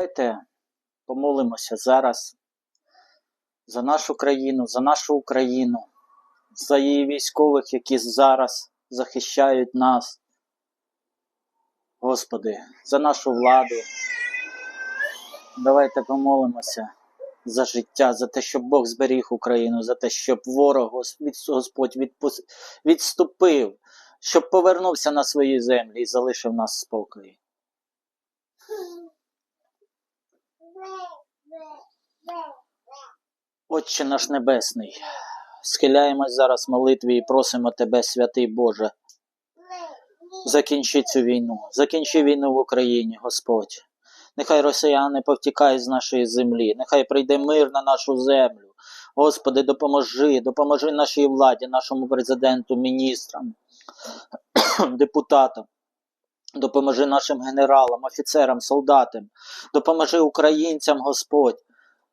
Давайте помолимося зараз за нашу країну, за нашу Україну, за її військових, які зараз захищають нас. Господи, за нашу владу. Давайте помолимося за життя, за те, щоб Бог зберіг Україну, за те, щоб ворог Господь відпус- відступив, щоб повернувся на свої землі і залишив нас в Отче наш Небесний, схиляємось зараз молитві і просимо Тебе, святий Боже, закінчи цю війну, закінчи війну в Україні, Господь. Нехай росіяни повтікають з нашої землі, нехай прийде мир на нашу землю. Господи, допоможи, допоможи нашій владі, нашому президенту, міністрам, депутатам. Допоможи нашим генералам, офіцерам, солдатам, допоможи українцям, Господь.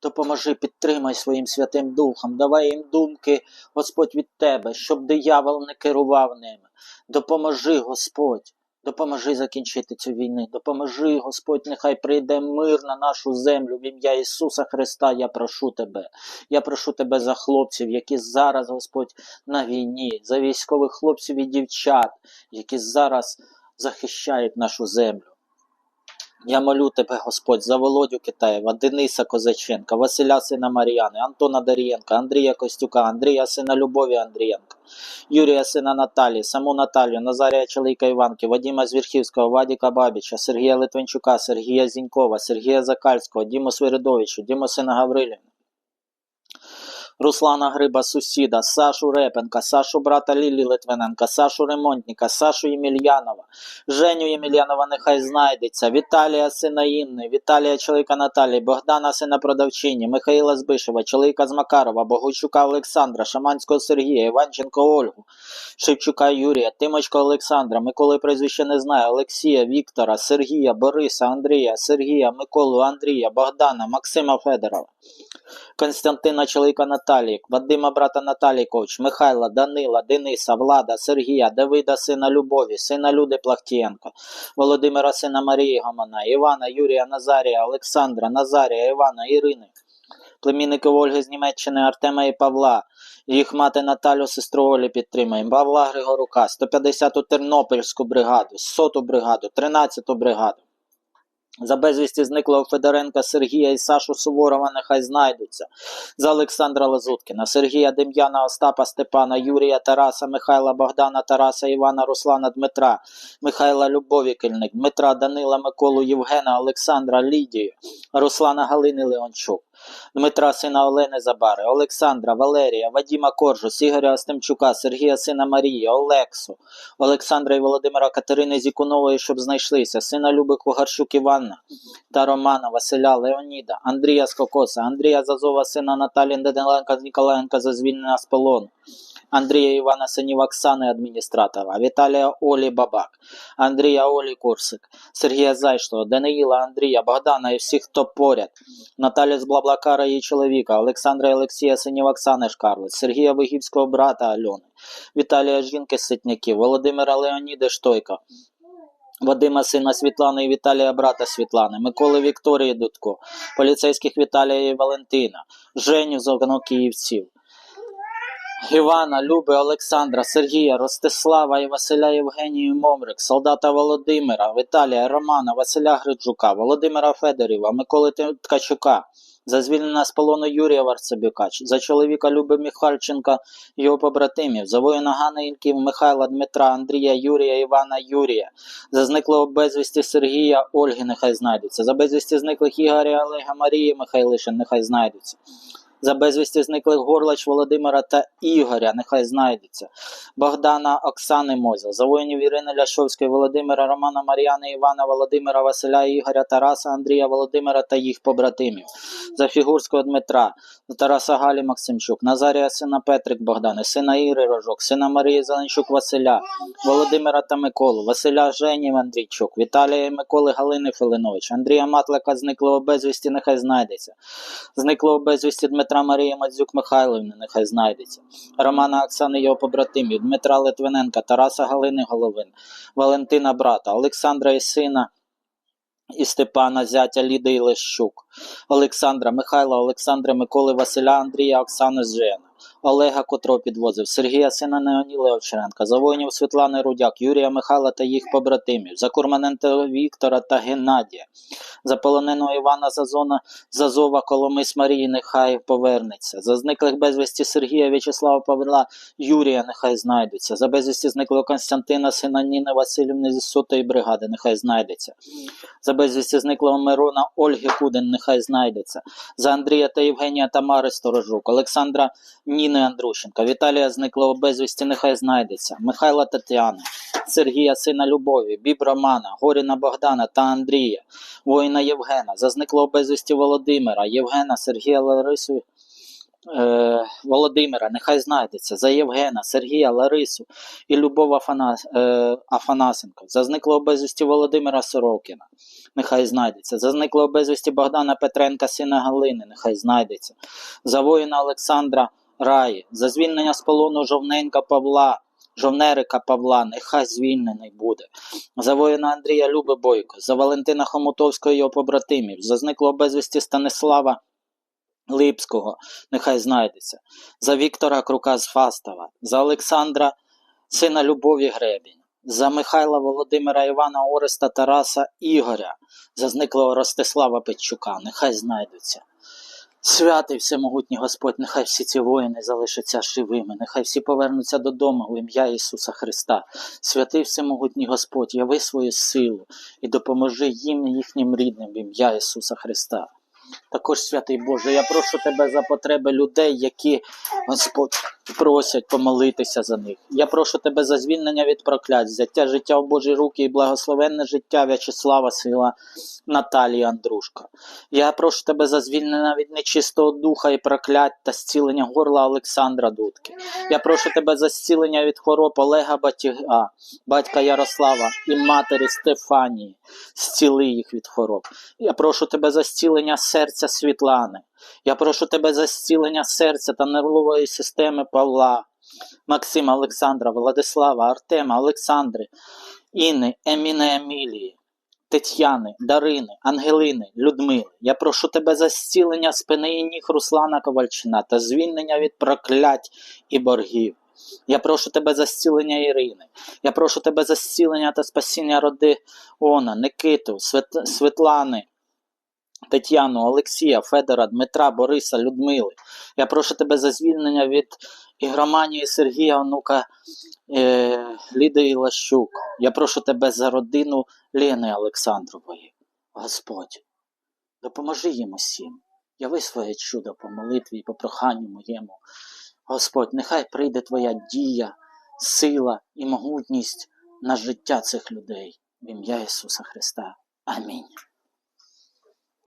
Допоможи, підтримай своїм Святим Духом, давай їм думки, Господь, від Тебе, щоб диявол не керував ними. Допоможи, Господь, допоможи закінчити цю війну. Допоможи, Господь, нехай прийде мир на нашу землю в ім'я Ісуса Христа. Я прошу Тебе. Я прошу Тебе за хлопців, які зараз, Господь, на війні, за військових хлопців і дівчат, які зараз захищають нашу землю. Я молю тебе, Господь, за Володю Китаєва, Дениса Козаченка, Василя сина Мар'яни, Антона Дарієнка, Андрія Костюка, Андрія сина Любові Андрієнка, Юрія сина Наталії, саму Наталію, Назарія Чолийка Іванки, Вадима Звірхівського, Вадіка Бабіча, Сергія Литвинчука, Сергія Зінькова, Сергія Закальського, Діму Свиридовича, Діму сина Гаврилівна. Руслана Гриба сусіда, Сашу Репенка, Сашу брата Лілі Литвиненка, Сашу Ремонтника, Сашу Ємельянова, Женю Ємельянова нехай знайдеться, Віталія сина Інни, Віталія чоловіка Наталії, Богдана сина продавчині, Михаїла Збишева, чоловіка з Макарова, Богучука Олександра, Шаманського Сергія, Іванченко Ольгу, Шевчука Юрія, Тимочка Олександра, Миколи прізвище не знаю, Олексія, Віктора, Сергія, Бориса, Андрія, Сергія, Миколу, Андрія, Богдана, Максима Федорова. Константина чоловіка Наталії, Вадима брата Наталії Ковч, Михайла, Данила, Дениса, Влада, Сергія, Давида, сина Любові, сина Люди Плахтієнко, Володимира, сина Марії Гомона, Івана, Юрія, Назарія, Олександра, Назарія, Івана, Ірини, племінники Ольги з Німеччини, Артема і Павла, їх мати Наталю, сестру Олі підтримаємо, Павла Григорука, 150-ту Тернопільську бригаду, 100-ту бригаду, 13-ту бригаду. За безвісті зниклого Федоренка Сергія і Сашу Суворова нехай знайдуться. За Олександра Лазуткіна, Сергія Дем'яна, Остапа Степана, Юрія Тараса, Михайла Богдана, Тараса, Івана, Руслана, Дмитра, Михайла Любові Кельник, Дмитра Данила, Миколу Євгена, Олександра Лідію, Руслана Галини Леончук. Дмитра сина Олени Забари, Олександра, Валерія, Вадіма Коржус, Ігоря Остемчука, Сергія сина Марії, Олексу, Олександра і Володимира Катерини Зікунової, щоб знайшлися, сина Люби Кугарчук Іванна та Романа, Василя, Леоніда, Андрія Скокоса, Андрія Зазова, сина Наталії Даниленка Ніколаєнка за звільнення з полону. Андрія Івана синів Оксани адміністратора, Віталія Олі Бабак, Андрія Олі Курсик, Сергія Зайшлого, Даниїла Андрія, Богдана і всіх, хто поряд, Наталя з Блаблакара її чоловіка, Олександра і Олексія синів Оксани Шкарлиць, Сергія Вигівського брата Альони, Віталія жінки Ситняків, Володимира Леоніди Штойка, Вадима сина Світлани і Віталія брата Світлани, Миколи Вікторії Дудко, поліцейських Віталія і Валентина, Женю з Огнокіївців, Івана, Люби, Олександра, Сергія, Ростислава і Василя Євгенію Момрик, солдата Володимира, Віталія, Романа, Василя Гриджука, Володимира Федорєва, Миколи Ткачука, за звільнення з полону Юрія Варцебюка, за чоловіка Люби Михальченка, його побратимів, за воїна Ганинків, Михайла Дмитра, Андрія, Юрія, Івана, Юрія, за зниклого безвісті Сергія, Ольги нехай знайдуться, за безвісті зниклих Ігоря, Олега, Марії, Михайлишин нехай знайдуться. За безвісті зниклих Горлач Володимира та Ігоря, нехай знайдеться. Богдана Оксани Мозіл, за воїнів Ірини Ляшовської, Володимира, Романа Мар'яни, Івана, Володимира, Василя, Ігоря, Тараса, Андрія, Володимира та їх побратимів. За Фігурського Дмитра, за Тараса Галі Максимчук, Назарія сина Петрик Богдани, сина Іри Рожок, сина Марії Зеленчук Василя, Володимира та Миколу, Василя Женів Андрійчук, Віталія Миколи Галини Филинович, Андрія Матлика зниклого безвісті, нехай знайдеться. Зниклого безвісті Дмитра Марії Мадзюк Михайлівни, нехай знайдеться. Романа Оксани його побратимів, Дмитра Литвиненка, Тараса Галини Головин, Валентина брата, Олександра і сина і Степана, зятя Ліди і Лещук, Олександра, Михайла, Олександра, Миколи, Василя, Андрія, Оксани Жена, Олега, котрого підвозив, Сергія, сина Неоніли Овчаренка, за воїнів Світлани Рудяк, Юрія Михайла та їх побратимів, за Курманенка Віктора та Геннадія, за полоненого Івана Зазона, Зазова, Коломис Марії, нехай повернеться, за зниклих безвісті Сергія, В'ячеслава Павла, Юрія, нехай знайдуться, за безвісті зниклого Константина, сина Ніни Васильівни зі сотої бригади, нехай знайдеться, за безвісті зниклого Мирона Ольги Кудин, нехай знайдеться, за Андрія та Євгенія Тамари Сторожук, Олександра Ніни Андрущенка, Віталія зниклого безвісті, нехай знайдеться, Михайла Тетяни, Сергія Сина Любові, Біб Романа, Горіна Богдана та Андрія, воїна Євгена, за зниклого безвісті Володимира, Євгена, Сергія Ларису. Е, Володимира, нехай знайдеться, за Євгена, Сергія, Ларису і Любов Афанас, е, Афанасенко, за зниклого безвісті Володимира Сорокіна, нехай знайдеться, за зниклого безвісті Богдана Петренка, сина Галини, нехай знайдеться, за воїна Олександра Раї, за звільнення з полону Жовненка Павла, Жовнерика Павла, нехай звільнений буде, за воїна Андрія Люби Бойко, за Валентина Хомутовського і його побратимів, за зниклого безвісті Станислава Липського, нехай знайдеться, за Віктора Крука з Фастова, за Олександра, сина Любові Гребінь, за Михайла Володимира Івана Ореста Тараса Ігоря, за зниклого Ростислава Петчука, нехай знайдуться. Святий всемогутній Господь, нехай всі ці воїни залишаться живими, нехай всі повернуться додому в ім'я Ісуса Христа. Святий всемогутній Господь, яви свою силу і допоможи їм і їхнім рідним в ім'я Ісуса Христа. Також, святий Боже, я прошу тебе за потреби людей, які Господь просять помолитися за них. Я прошу тебе за звільнення від проклять, взяття життя в Божі руки і благословенне життя В'ячеслава, сила Наталії Андрушка. Я прошу тебе за звільнення від нечистого духа і проклять та зцілення горла Олександра Дудки. Я прошу тебе за зцілення від хвороб Олега Батіга, батька Ярослава і матері Стефанії. Зціли їх від хвороб. Я прошу тебе за зцілення серця Світлани. Я прошу тебе за зцілення серця та нервової системи Павла, Максима Олександра, Владислава, Артема, Олександри, Інни, Еміни Емілії, Тетяни, Дарини, Ангелини, Людмили. Я прошу тебе за зцілення спини і ніг Руслана Ковальчина та звільнення від проклять і боргів. Я прошу тебе за зцілення Ірини. Я прошу тебе за зцілення та спасіння роди Она, Никиту, Свет... Світлани, Тетяну, Олексія, Федора, Дмитра, Бориса, Людмили. Я прошу тебе за звільнення від ігроманії Сергія, онука е, Ліди Ілащук. Я прошу тебе за родину Лени Олександрової. Господь, допоможи їм усім. Яви своє чудо по молитві і по проханню моєму. Господь, нехай прийде Твоя дія, сила і могутність на життя цих людей в ім'я Ісуса Христа. Амінь.